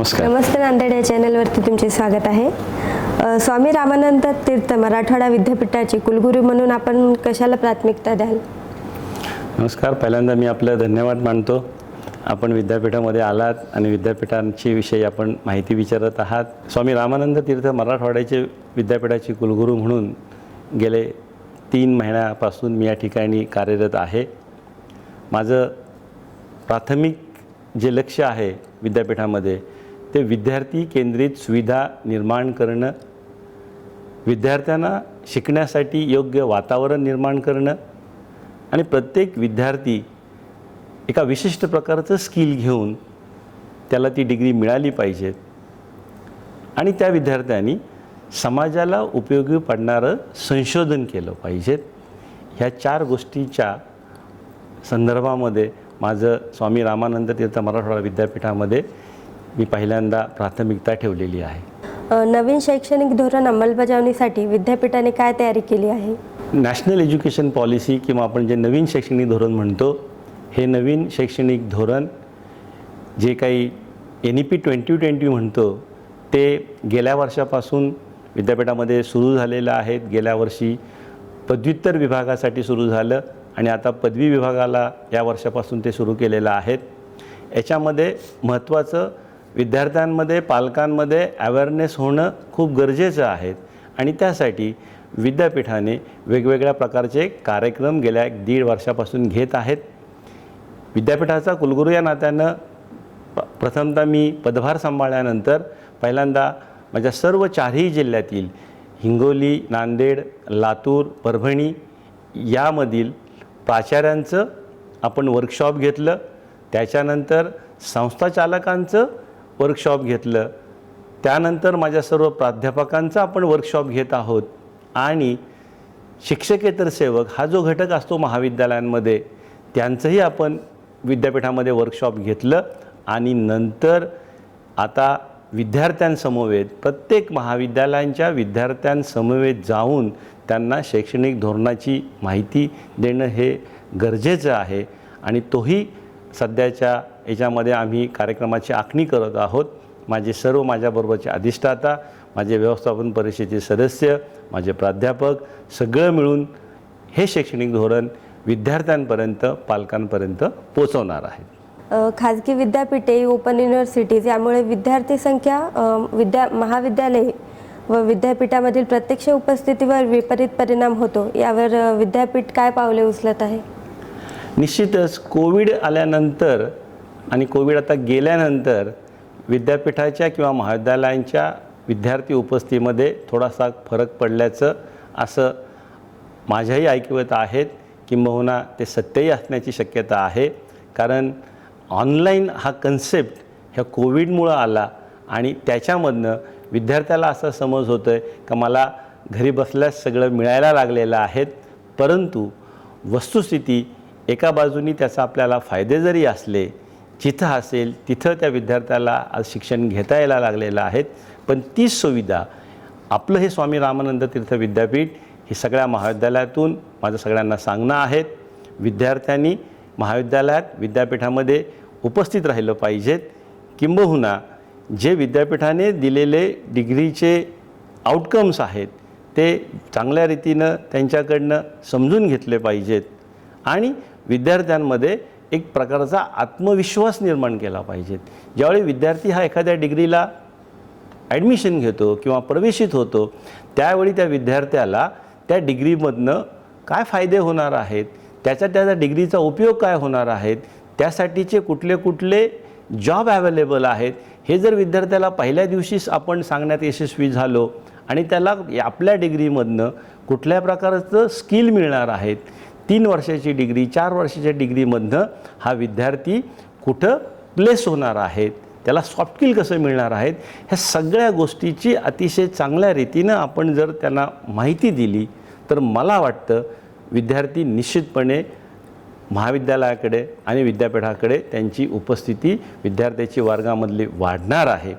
नमस्कार. नमस्ते नांदेड या चॅनलवरती तुमचे स्वागत आहे. स्वामी रामानंद तीर्थ मराठवाडा विद्यापीठाचे कुलगुरू म्हणून आपण कशाला प्राथमिकता द्याल? नमस्कार. पहिल्यांदा मी आपलं धन्यवाद मानतो. आपण विद्यापीठामध्ये आलात आणि विद्यापीठांची विषयी आपण माहिती विचारत आहात. स्वामी रामानंद तीर्थ मराठवाड्याचे विद्यापीठाचे कुलगुरू म्हणून गेले तीन महिन्यापासून मी या ठिकाणी कार्यरत आहे. माझं प्राथमिक जे लक्ष आहे विद्यापीठामध्ये ते विद्यार्थी केंद्रित सुविधा निर्माण करणं विद्यार्थ्यांना शिकण्यासाठी योग्य वातावरण निर्माण करणं आणि प्रत्येक विद्यार्थी एका विशिष्ट प्रकारचं स्किल घेऊन त्याला ती डिग्री मिळाली पाहिजे. आणि त्या विद्यार्थ्यांनी समाजाला उपयोगी पडणारं संशोधन केलं पाहिजेत ह्या चार गोष्टीच्या संदर्भामध्ये माझं स्वामी रामानंद तीर्थ मराठवाडा विद्यापीठामध्ये मी पहिल्यांदा प्राथमिकता ठेवलेली आहे. नवीन शैक्षणिक धोरण अंमलबजावणीसाठी विद्यापीठाने काय तयारी केली आहे? नॅशनल एज्युकेशन पॉलिसी किंवा आपण जे नवीन शैक्षणिक धोरण म्हणतो हे नवीन शैक्षणिक धोरण जे काही N E P twenty twenty म्हणतो ते गेल्या वर्षापासून विद्यापीठामध्ये सुरू झालेलं आहेत गेल्या वर्षी पदव्युत्तर विभागासाठी सुरू झालं आणि आता पदवी विभागाला या वर्षापासून ते सुरू केलेलं आहेत. याच्यामध्ये महत्त्वाचं विद्यार्थ्यांमध्ये पालकांमध्ये अवेअरनेस होणं खूप गरजेचं आहे. आणि त्यासाठी विद्यापीठाने वेगवेगळ्या प्रकारचे कार्यक्रम गेल्या एक दीड वर्षापासून घेत आहेत. विद्यापीठाचा कुलगुरू या नात्यानं प प्रथमतः मी पदभार सांभाळल्यानंतर पहिल्यांदा माझ्या सर्व चारही जिल्ह्यातील हिंगोली नांदेड लातूर परभणी यामधील प्राचार्यांचं आपण वर्कशॉप घेतलं. त्याच्यानंतर संस्थाचालकांचं वर्कशॉप घेतलं. त्यानंतर माझ्या सर्व प्राध्यापकांचा आपण वर्कशॉप घेत आहोत. आणि शिक्षकेतर सेवक हा जो घटक असतो महाविद्यालयांमध्ये त्यांचंही आपण विद्यापीठामध्ये वर्कशॉप घेतलं. आणि नंतर आता विद्यार्थ्यांसमवेत प्रत्येक महाविद्यालयांच्या विद्यार्थ्यांसमवेत जाऊन त्यांना शैक्षणिक धोरणाची माहिती देणं हे गरजेचं आहे. आणि तोही सध्याच्या याच्यामध्ये आम्ही कार्यक्रमाची आखणी करत आहोत. माझे सर्व माझ्याबरोबरचे अधिष्ठाता माझे व्यवस्थापन परिषदेचे सदस्य माझे प्राध्यापक सगळं मिळून हे शैक्षणिक धोरण विद्यार्थ्यांपर्यंत पालकांपर्यंत पोचवणार आहे खाजगी विद्यापीठे ओपन युनिव्हर्सिटीज यामुळे विद्यार्थी संख्या विद्या महाविद्यालये व विद्यापीठामधील प्रत्यक्ष उपस्थितीवर विपरीत परिणाम होतो. यावर विद्यापीठ काय पावले उचलत आहे? निश्चितच कोविड आल्यानंतर आणि कोविड आता गेल्यानंतर विद्यापीठाच्या किंवा महाविद्यालयांच्या विद्यार्थी उपस्थितीमध्ये थोडासा फरक पडल्याचं असं माझ्याही ऐकवत आहेत किंबहुना ते सत्यही असण्याची शक्यता आहे. कारण ऑनलाईन हा कन्सेप्ट ह्या कोविडमुळं आला आणि त्याच्यामधनं विद्यार्थ्याला असा समज होतो आहे का मला घरी बसल्यास सगळं मिळायला लागलेलं आहेत परंतु वस्तुस्थिती एका बाजूनी त्याचा आपल्याला फायदे जरी असले जिथं असेल तिथं त्या विद्यार्थ्याला आज शिक्षण घेता यायला लागलेलं आहेत. पण तीच सुविधा आपलं हे स्वामी रामानंद तीर्थ विद्यापीठ हे सगळ्या महाविद्यालयातून माझं सगळ्यांना सांगणं आहेत. विद्यार्थ्यांनी महाविद्यालयात विद्यापीठामध्ये उपस्थित राहिलं पाहिजेत किंबहुना जे विद्यापीठाने दिलेले डिग्रीचे आउटकम्स आहेत ते चांगल्या रीतीनं त्यांच्याकडनं समजून घेतले पाहिजेत. आणि विद्यार्थ्यांमध्ये एक प्रकारचा आत्मविश्वास निर्माण केला पाहिजेत ज्यावेळी विद्यार्थी हा एखाद्या डिग्रीला ॲडमिशन घेतो किंवा प्रवेशित होतो त्यावेळी त्या विद्यार्थ्याला त्या डिग्रीमधनं काय फायदे होणार आहेत त्याचा त्याचा डिग्रीचा उपयोग काय होणार आहेत त्यासाठीचे कुठले कुठले जॉब अवेलेबल आहेत हे जर विद्यार्थ्याला पहिल्या दिवशीच आपण सांगण्यात यशस्वी झालो आणि त्याला आपल्या डिग्रीमधनं कुठल्या प्रकारचं स्किल मिळणार आहेत तीन वर्षाची डिग्री चार वर्षाच्या डिग्रीमधनं हा विद्यार्थी कुठं प्लेस होणार आहेत त्याला सॉफ्ट स्किल कसं मिळणार आहेत? ह्या सगळ्या गोष्टीची अतिशय चांगल्या रीतीनं आपण जर त्यांना माहिती दिली तर मला वाटतं विद्यार्थी निश्चितपणे महाविद्यालयाकडे आणि विद्यापीठाकडे त्यांची उपस्थिती विद्यार्थ्याची वर्गामधली वाढणार आहे.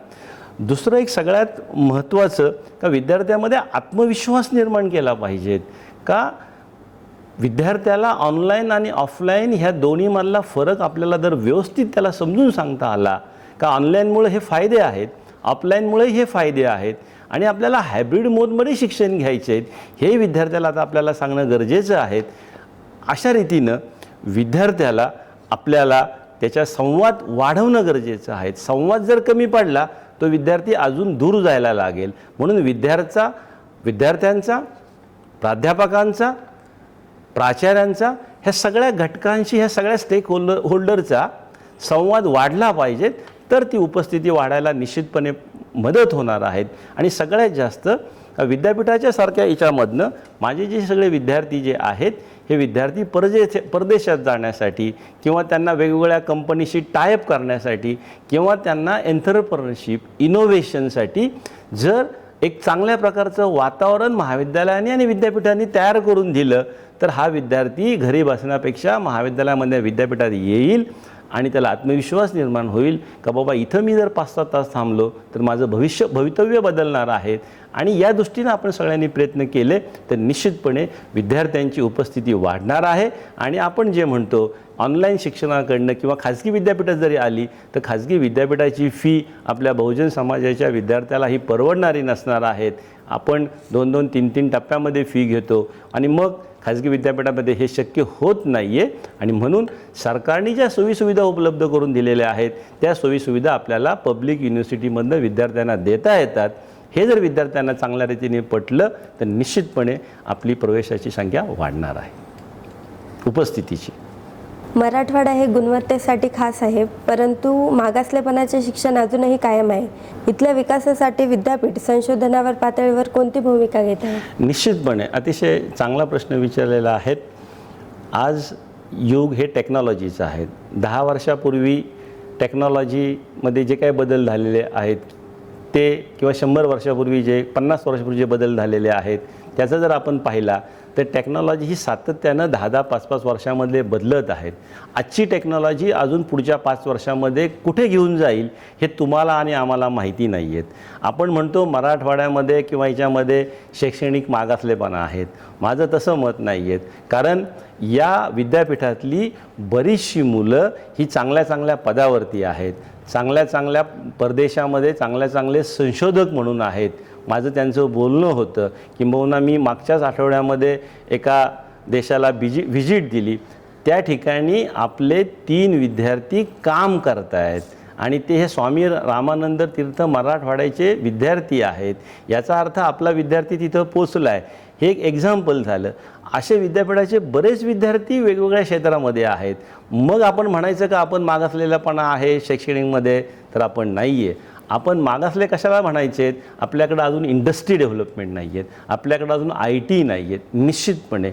दुसरं एक सगळ्यात महत्त्वाचं का विद्यार्थ्यामध्ये आत्मविश्वास निर्माण केला पाहिजेत. का विद्यार्थ्याला ऑनलाईन आणि ऑफलाईन ह्या दोन्हीमधला फरक आपल्याला जर व्यवस्थित त्याला समजून सांगता आला का ऑनलाईनमुळे हे फायदे आहेत ऑफलाईनमुळे हे फायदे आहेत आणि आपल्याला हायब्रिड मोडमध्ये शिक्षण घ्यायचे आहेत हे विद्यार्थ्याला आता आपल्याला सांगणं गरजेचं आहे. अशा रीतीनं विद्यार्थ्याला आपल्याला त्याच्या संवाद वाढवणं गरजेचं आहे. संवाद जर कमी पडला तो विद्यार्थी अजून दूर जायला लागेल. म्हणून विद्यार्थ्याचा विद्यार्थ्यांचा प्राध्यापकांचा प्राचार्यांचा ह्या सगळ्या घटकांशी ह्या सगळ्या स्टेक होल्डर होल्डरचा संवाद वाढला पाहिजे तर ती उपस्थिती वाढायला निश्चितपणे मदत होणार आहेत. आणि सगळ्यात जास्त विद्यापीठाच्या सारख्या याच्यामधनं माझे जे सगळे विद्यार्थी जे आहेत हे विद्यार्थी परदेश परदेशात जाण्यासाठी किंवा त्यांना वेगवेगळ्या कंपनीशी टायअप करण्यासाठी किंवा त्यांना एंटरप्रनरशिप इनोव्हेशनसाठी जर एक चांगल्या प्रकारचं वातावरण महाविद्यालयाने आणि विद्यापीठांनी तयार करून दिलं तर हा विद्यार्थी घरी बसण्यापेक्षा महाविद्यालयामध्ये विद्यापीठात येईल आणि त्याला आत्मविश्वास निर्माण होईल. का बाबा इथं मी जर पाच सात तास थांबलो तर माझं भविष्य भवितव्य बदलणार आहे. आणि या दृष्टीनं आपण सगळ्यांनी प्रयत्न केले तर निश्चितपणे विद्यार्थ्यांची उपस्थिती वाढणार आहे. आणि आपण जे म्हणतो ऑनलाईन शिक्षणाकडनं किंवा खाजगी विद्यापीठात जरी आली तर खाजगी विद्यापीठाची फी आपल्या बहुजन समाजाच्या विद्यार्थ्याला ही परवडणारी नसणार आहेत. आपण दोन दोन तीन तीन टप्प्यामध्ये फी घेतो आणि मग खाजगी विद्यापीठामध्ये हे शक्य होत नाही आहे आणि म्हणून सरकारने ज्या सोयीसुविधा उपलब्ध करून दिलेल्या आहेत त्या सोयीसुविधा आपल्याला पब्लिक युनिव्हर्सिटीमधनं विद्यार्थ्यांना देता येतात. हे जर विद्यार्थ्यांना चांगल्या रीतीने पटलं तर निश्चितपणे आपली प्रवेशाची संख्या वाढणार आहे. उपस्थितीची. मराठवाडा हे गुणवत्तेसाठी खास आहे परंतु मागासलेपणाचे शिक्षण अजूनही कायम आहे. इथल्या विकासासाठी विद्यापीठ संशोधनावर पातळीवर कोणती भूमिका घेत आहे? निश्चितपणे अतिशय चांगला प्रश्न विचारलेला आहे. आज युग हे टेक्नॉलॉजीचं आहे दहा वर्षापूर्वी टेक्नॉलॉजीमध्ये जे काही बदल झालेले आहेत ते किंवा शंभर वर्षापूर्वी जे पन्नास वर्षापूर्वी जे बदल झालेले आहेत त्याचा जर आपण पाहिला तर टेक्नॉलॉजी ही सातत्यानं दहा दहा पाच पाच वर्षामध्ये बदलत आहेत. आजची टेक्नॉलॉजी अजून पुढच्या पाच वर्षामध्ये कुठे घेऊन जाईल हे तुम्हाला आणि आम्हाला माहिती नाही आहेत आपण म्हणतो मराठवाड्यामध्ये किंवा याच्यामध्ये शैक्षणिक मागासलेपणा आहेत. माझं तसं मत नाही आहेत कारण या विद्यापीठातली बरीचशी मुलं ही चांगल्या चांगल्या पदावरती आहेत. चांगल्या चांगल्या परदेशामध्ये चांगल्या चांगले संशोधक म्हणून आहेत. माझं त्यांचं बोलणं होतं किंबहुना मी मागच्याच आठवड्यामध्ये एका देशाला बिजी व्हिजिट दिली. त्या ठिकाणी आपले तीन विद्यार्थी काम करत आहेत आणि ते हे स्वामी रामानंद तीर्थ मराठवाड्याचे विद्यार्थी आहेत. याचा अर्थ आपला विद्यार्थी तिथं पोचला आहे हे एक एक्झाम्पल झालं. असे विद्यापीठाचे बरेच विद्यार्थी वेगवेगळ्या क्षेत्रामध्ये आहेत. मग आपण म्हणायचं का आपण मागासलेलापणा आहे शैक्षणिकमध्ये? तर आपण नाही आहे आपण मागासले कशाला म्हणायचे? आहेत आपल्याकडं अजून इंडस्ट्री डेव्हलपमेंट नाही आहेत आपल्याकडं अजून आय टी नाही आहेत निश्चितपणे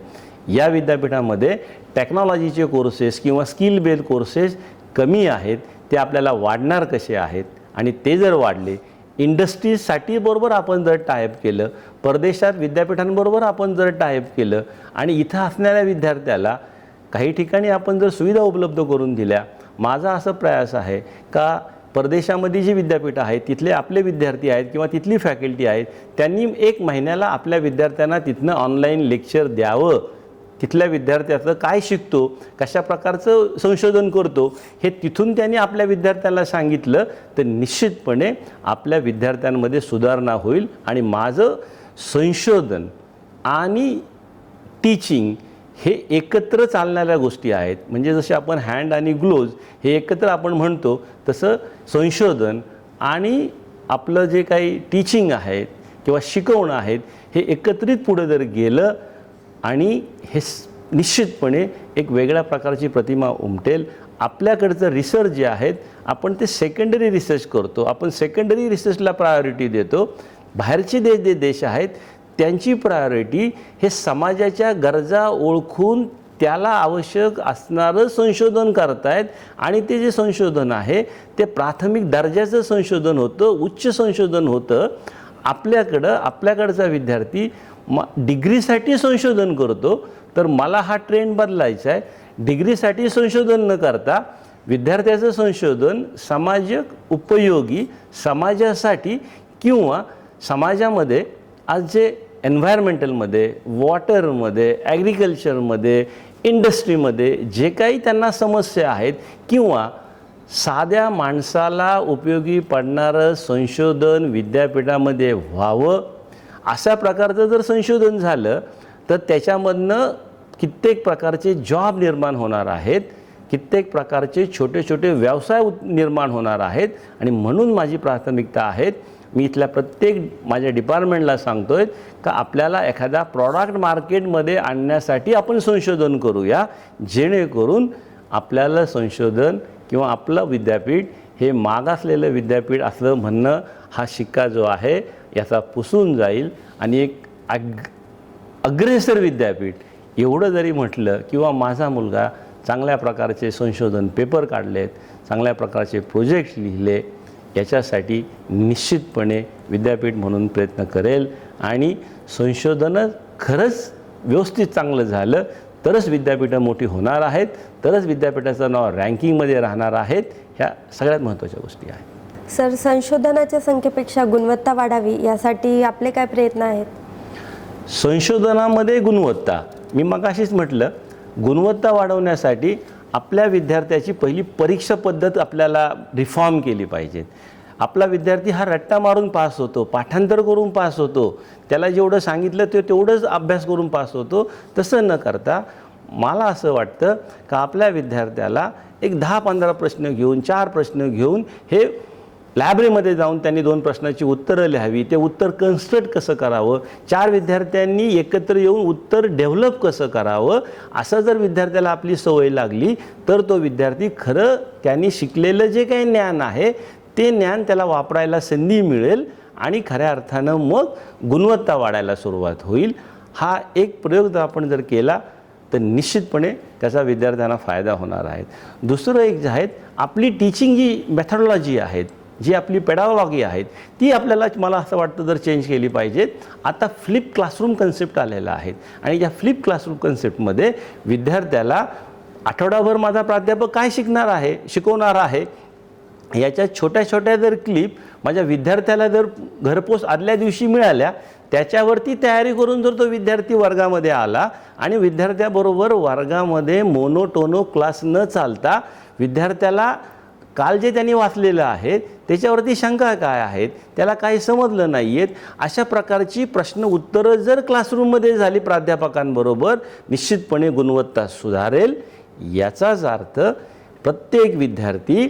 या विद्यापीठामध्ये टेक्नॉलॉजीचे कोर्सेस किंवा स्किल बेस्ड कोर्सेस कमी आहेत. ते आपल्याला वाढणार कसे आहेत? आणि ते जर वाढले इंडस्ट्रीजसाठी बरोबर आपण जर टायप केलं परदेशात विद्यापीठांबरोबर आपण जर टायप केलं आणि इथं असणाऱ्या विद्यार्थ्याला काही ठिकाणी आपण जर सुविधा उपलब्ध करून दिल्या माझा असं प्रयास आहे का परदेशामध्ये जी विद्यापीठं आहेत तिथले आपले विद्यार्थी आहेत किंवा तिथली फॅकल्टी आहेत त्यांनी एक महिन्याला आपल्या विद्यार्थ्यांना तिथनं ऑनलाईन लेक्चर द्यावं. तिथल्या विद्यार्थ्याचं काय शिकतो कशा प्रकारचं संशोधन करतो हे तिथून त्यांनी आपल्या विद्यार्थ्याला सांगितलं तर निश्चितपणे आपल्या विद्यार्थ्यांमध्ये सुधारणा होईल आणि माझं संशोधन आणि टीचिंग हे एकत्र चालणाऱ्या गोष्टी आहेत. म्हणजे जसे आपण हँड आणि ग्लोज हे एकत्र आपण म्हणतो तसं संशोधन आणि आपलं जे काही टीचिंग आहे किंवा शिकवणं आहेत हे एकत्रित पुढे जर गेलं आणि हे निश्चितपणे एक वेगळ्या प्रकारची प्रतिमा उमटेल. आपल्याकडचं रिसर्च जे आहेत आपण ते सेकंडरी रिसर्च करतो. आपण सेकंडरी रिसर्चला प्रायोरिटी देतो. बाहेरचे देश जे देश आहेत त्यांची प्रायोरिटी हे समाजाच्या गरजा ओळखून त्याला आवश्यक असणारं संशोधन करतायत. आणि ते जे संशोधन आहे ते प्राथमिक दर्जाचं संशोधन होतं उच्च संशोधन होतं. आपल्याकडं आपल्याकडचा विद्यार्थी म डिग्रीसाठी संशोधन करतो तर मला हा ट्रेंड बदलायचा आहे. डिग्रीसाठी संशोधन न करता विद्यार्थ्याचं संशोधन समाजक उपयोगी समाजासाठी किंवा समाजामध्ये आज जे एन्व्हायरमेंटलमध्ये वॉटरमध्ये ॲग्रिकल्चरमध्ये इंडस्ट्रीमध्ये जे काही त्यांना समस्या आहेत किंवा साध्या माणसाला उपयोगी पडणारं संशोधन विद्यापीठामध्ये व्हावं अशा प्रकारचं जर संशोधन झालं तर त्याच्यामधनं कित्येक प्रकारचे जॉब निर्माण होणार आहेत कित्येक प्रकारचे छोटे छोटे व्यवसाय निर्माण होणार आहेत आणि म्हणून माझी प्राथमिकता आहेत मी इथल्या प्रत्येक माझ्या डिपार्टमेंटला सांगतो आहे का आपल्याला एखादा प्रॉडक्ट मार्केटमध्ये आणण्यासाठी आपण संशोधन करूया जेणेकरून आपल्याला संशोधन किंवा आपलं विद्यापीठ हे मागासलेलं विद्यापीठ असं म्हणणं हा शिक्का जो आहे याचा पुसून जाईल आणि एक अग अग्रेसर विद्यापीठ. एवढं जरी म्हटलं किंवा माझा मुलगा चांगल्या प्रकारचे संशोधन पेपर काढलेत चांगल्या प्रकारचे प्रोजेक्ट लिहिले याच्यासाठी निश्चितपणे विद्यापीठ म्हणून प्रयत्न करेल आणि संशोधन खरंच व्यवस्थित चांगलं झालं तरच विद्यापीठं मोठी होणार आहेत तरच विद्यापीठाचं नाव रँकिंगमध्ये राहणार आहेत ह्या सगळ्यात महत्त्वाच्या गोष्टी आहेत. सर संशोधनाच्या संख्येपेक्षा गुणवत्ता वाढावी यासाठी आपले काय प्रयत्न आहेत? संशोधनामध्ये गुणवत्ता. मी मगाशीच म्हटलं गुणवत्ता वाढवण्यासाठी आपल्या विद्यार्थ्याची पहिली परीक्षा पद्धत आपल्याला रिफॉर्म केली पाहिजे. आपला विद्यार्थी हा रट्टा मारून पास होतो पाठांतर करून पास होतो. त्याला जेवढं सांगितलं ते तेवढंच अभ्यास करून पास होतो. तसं न करता मला असं वाटतं का आपल्या विद्यार्थ्याला एक दहा पंधरा प्रश्न घेऊन चार प्रश्न घेऊन हे लायब्ररीमध्ये जाऊन त्यांनी दोन प्रश्नाची उत्तरं लिहावी. ते उत्तर कन्स्ट्रक्ट कसं करावं? चार विद्यार्थ्यांनी एकत्र येऊन उत्तर डेव्हलप कसं करावं? असं जर विद्यार्थ्याला आपली सवय लागली तर तो विद्यार्थी खरं त्यांनी शिकलेलं जे काही ज्ञान आहे ते ज्ञान त्याला वापरायला संधी मिळेल आणि खऱ्या अर्थानं मग गुणवत्ता वाढायला सुरुवात होईल. हा एक प्रयोग जर आपण जर केला तर निश्चितपणे त्याचा विद्यार्थ्यांना फायदा होणार आहे. दुसरं एक जे आहेत आपली टीचिंग जी मेथडॉलॉजी आहेत जी आपली पेडावॉलॉगी आहेत ती आपल्याला मला असं वाटतं जर चेंज केली पाहिजेत. आता फ्लिप क्लासरूम कन्सेप्ट आलेला आहे. आणि या फ्लिप क्लासरूम कन्सेप्टमध्ये विद्यार्थ्याला आठवडाभर माझा प्राध्यापक काय शिकणार आहे शिकवणार आहे? याच्या छोट्या छोट्या जर क्लिप माझ्या विद्यार्थ्याला जर घरपोच आदल्या दिवशी मिळाल्या त्याच्यावरती तयारी करून जर तो विद्यार्थी वर्गामध्ये आला आणि विद्यार्थ्याबरोबर वर्गामध्ये मोनोटोनो क्लास न चालता विद्यार्थ्याला काल जे त्यांनी वाचलेलं आहे त्याच्यावरती शंका काय आहेत त्याला काही समजलं नाही आहेत अशा प्रकारची प्रश्न उत्तरं जर क्लासरूममध्ये झाली प्राध्यापकांबरोबर निश्चितपणे गुणवत्ता सुधारेल. याचाच अर्थ प्रत्येक विद्यार्थी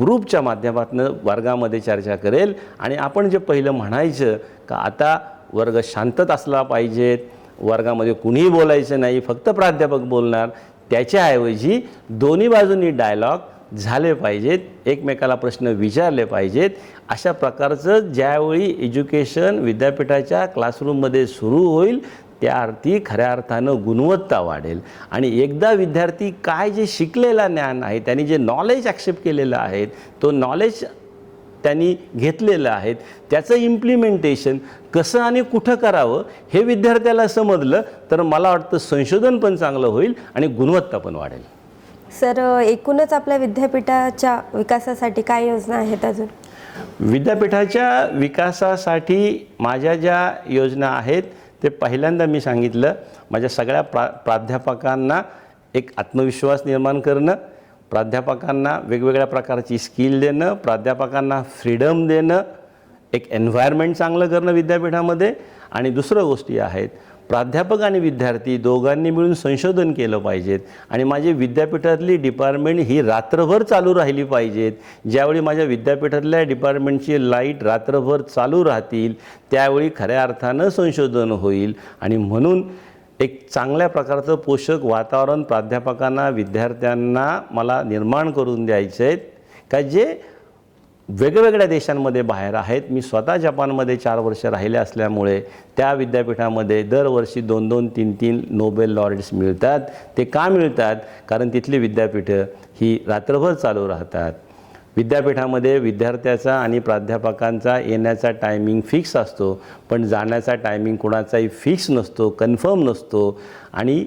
ग्रुपच्या माध्यमातून वर्गामध्ये चर्चा करेल. आणि आपण जे पहिलं म्हणायचं का आता वर्ग शांतत असला पाहिजेत वर्गामध्ये कुणीही बोलायचं नाही फक्त प्राध्यापक बोलणार त्याच्याऐवजी दोन्ही बाजूंनी डायलॉग झाले पाहिजेत एकमेकाला प्रश्न विचारले पाहिजेत अशा प्रकारचं ज्यावेळी एज्युकेशन विद्यापीठाच्या क्लासरूममध्ये सुरू होईल त्या अर्थी खऱ्या अर्थानं गुणवत्ता वाढेल. आणि एकदा विद्यार्थी काय जे शिकलेला ज्ञान आहे त्यांनी जे नॉलेज ॲक्सेप्ट केलेलं आहे तो नॉलेज त्यांनी घेतलेलं आहे त्याचं इम्प्लिमेंटेशन कसं आणि कुठं करावं हे विद्यार्थ्याला समजलं तर मला वाटतं संशोधन पण चांगलं होईल आणि गुणवत्ता पण वाढेल. सर एकूणच आपल्या विद्यापीठाच्या विकासासाठी काय योजना आहेत अजून? विद्यापीठाच्या विकासासाठी माझ्या ज्या योजना आहेत ते पहिल्यांदा मी सांगितलं. माझ्या सगळ्या प्रा प्राध्यापकांना एक आत्मविश्वास निर्माण करणं प्राध्यापकांना वेगवेगळ्या प्रकारची स्किल देणं प्राध्यापकांना फ्रीडम देणं एक एन्व्हायरमेंट चांगलं करणं विद्यापीठामध्ये. आणि दुसरं गोष्टी आहेत प्राध्यापक आणि विद्यार्थी दोघांनी मिळून संशोधन केलं पाहिजेत. आणि माझी विद्यापीठातली डिपार्टमेंट ही रात्रभर चालू राहिली पाहिजेत. ज्यावेळी माझ्या विद्यापीठातल्या डिपार्टमेंटची लाइट रात्रभर चालू राहतील त्यावेळी खऱ्या अर्थानं संशोधन होईल. आणि म्हणून एक चांगल्या प्रकारचं पोषक वातावरण प्राध्यापकांना विद्यार्थ्यांना मला निर्माण करून द्यायचं आहेत का जे वेगवेगळ्या देशांमध्ये बाहेर आहेत. मी स्वतः जपानमध्ये चार वर्ष राहिले असल्यामुळे त्या विद्यापीठामध्ये दरवर्षी दोन दोन तीन तीन नोबेल लॉरेट्स मिळतात. ते का मिळतात? कारण तिथली विद्यापीठं ही रात्रभर चालू राहतात. विद्यापीठामध्ये विद्यार्थ्याचा आणि प्राध्यापकांचा येण्याचा टायमिंग फिक्स असतो. पण जाण्याचा टायमिंग कोणाचाही फिक्स नसतो कन्फर्म नसतो. आणि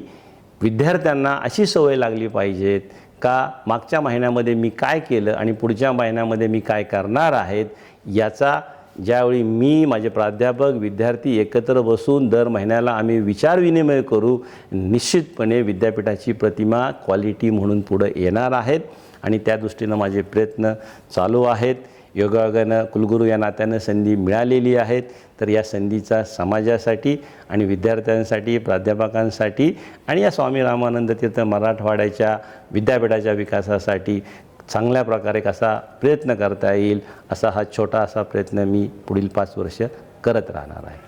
विद्यार्थ्यांना अशी सवय लागली पाहिजेत का मागच्या महिन्यामध्ये मी काय केलं आणि पुढच्या महिन्यामध्ये मी काय करणार आहेत याचा ज्यावेळी मी माझे प्राध्यापक विद्यार्थी एकत्र बसून दर महिन्याला आम्ही विचारविनिमय करू निश्चितपणे विद्यापीठाची प्रतिमा क्वालिटी म्हणून पुढं येणार आहेत. आणि त्या दृष्टीनं माझे प्रयत्न चालू आहेत. योगायोगानं कुलगुरू या नात्यानं संधी मिळालेली आहेत. तर या संधीचा समाजासाठी आणि विद्यार्थ्यांसाठी प्राध्यापकांसाठी आणि या स्वामी रामानंद तीर्थ मराठवाड्याच्या विद्यापीठाच्या विकासासाठी चांगल्या प्रकारे कसा प्रयत्न करता येईल असा हा छोटा असा प्रयत्न मी पुढील पाच वर्ष करत राहणार आहे.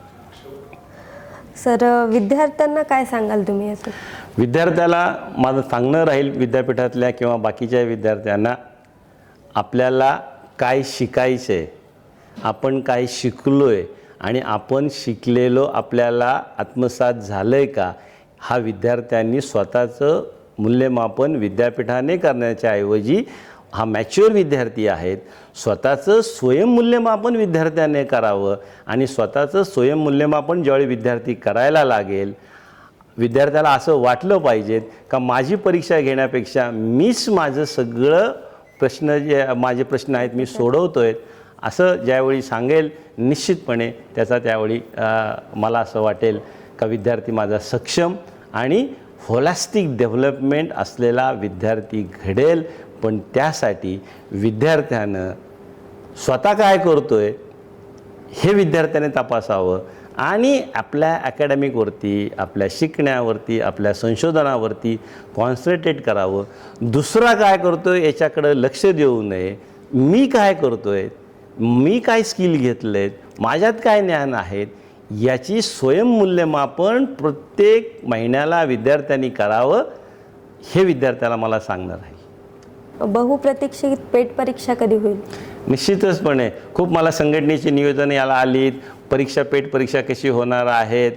सर विद्यार्थ्यांना काय सांगाल तुम्ही याचं? विद्यार्थ्याला माझं सांगणं राहील विद्यापीठातल्या किंवा बाकीच्या विद्यार्थ्यांना आपल्याला काय शिकायचं आहे आपण काय शिकलो आहे आणि आपण शिकलेलो आपल्याला आत्मसात झालं आहे का हा विद्यार्थ्यांनी स्वतःचं मूल्यमापन विद्यापीठाने करण्याच्या ऐवजी हा मॅच्युअर विद्यार्थी आहेत स्वतःचं स्वयंमूल्यमापन विद्यार्थ्याने करावं आणि स्वतःचं स्वयंमूल्यमापन ज्यावेळी विद्यार्थी करायला लागेल विद्यार्थ्याला असं वाटलं पाहिजेत का माझी परीक्षा घेण्यापेक्षा मीच माझं सगळं प्रश्न जे माझे प्रश्न आहेत मी सोडवतो आहे असं ज्यावेळी सांगेल निश्चितपणे त्याचा त्यावेळी मला असं वाटेल का विद्यार्थी माझा सक्षम आणि होलॅस्टिक डेव्हलपमेंट असलेला विद्यार्थी घडेल. पण त्यासाठी विद्यार्थ्यानं स्वतः काय करतो आहे हे विद्यार्थ्याने तपासावं. आणि आपल्या अकॅडमिकवरती आपल्या शिकण्यावरती आपल्या संशोधनावरती कॉन्सन्ट्रेट करावं. दुसरा काय करतो आहे याच्याकडं लक्ष देऊ नये. मी काय करतो आहे मी काय स्किल घेतले आहेत माझ्यात काय ज्ञान आहेत? याची स्वयंमूल्यमापन प्रत्येक महिन्याला विद्यार्थ्यांनी करावं हे विद्यार्थ्याला मला सांगणार आहे. बहुप्रतीक्षित पेट परीक्षा कधी होईल? निश्चितचपणे खूप मला संघटनेची नियोजन याला आलीत. परीक्षा पेट परीक्षा कशी होणार आहेत?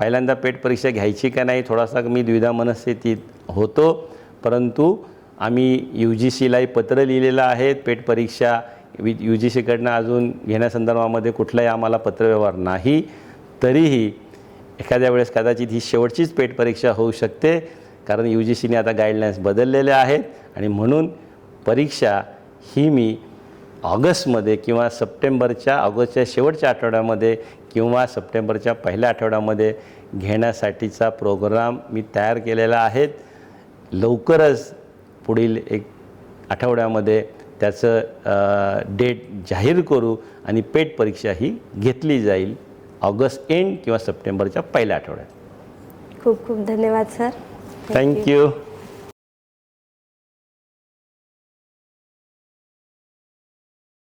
पहिल्यांदा पेट परीक्षा घ्यायची का नाही? थोडासा मी द्विधा मनस्थितीत होतो. परंतु आम्ही यू जी सीलाही पत्र लिहिलेलं आहे. पेट परीक्षा वि यू जी सीकडनं अजून घेण्यासंदर्भामध्ये कुठलाही आम्हाला पत्रव्यवहार नाही. तरीही एखाद्या वेळेस कदाचित ही शेवटचीच पेट परीक्षा होऊ शकते. कारण यू जी सीने आता गाईडलाईन्स बदललेल्या आहेत. आणि म्हणून परीक्षा ही मी ऑगस्टमध्ये किंवा सप्टेंबरच्या ऑगस्टच्या शेवटच्या आठवड्यामध्ये किंवा सप्टेंबरच्या पहिल्या आठवड्यामध्ये घेण्यासाठीचा प्रोग्राम मी तयार केलेला आहे. लवकरच पुढील एक आठवड्यामध्ये त्याचं डेट जाहीर करू आणि पेट परीक्षा ही घेतली जाईल ऑगस्ट एंड किंवा सप्टेंबरच्या पहिल्या आठवड्यात. खूप खूप धन्यवाद सर. थँक्यू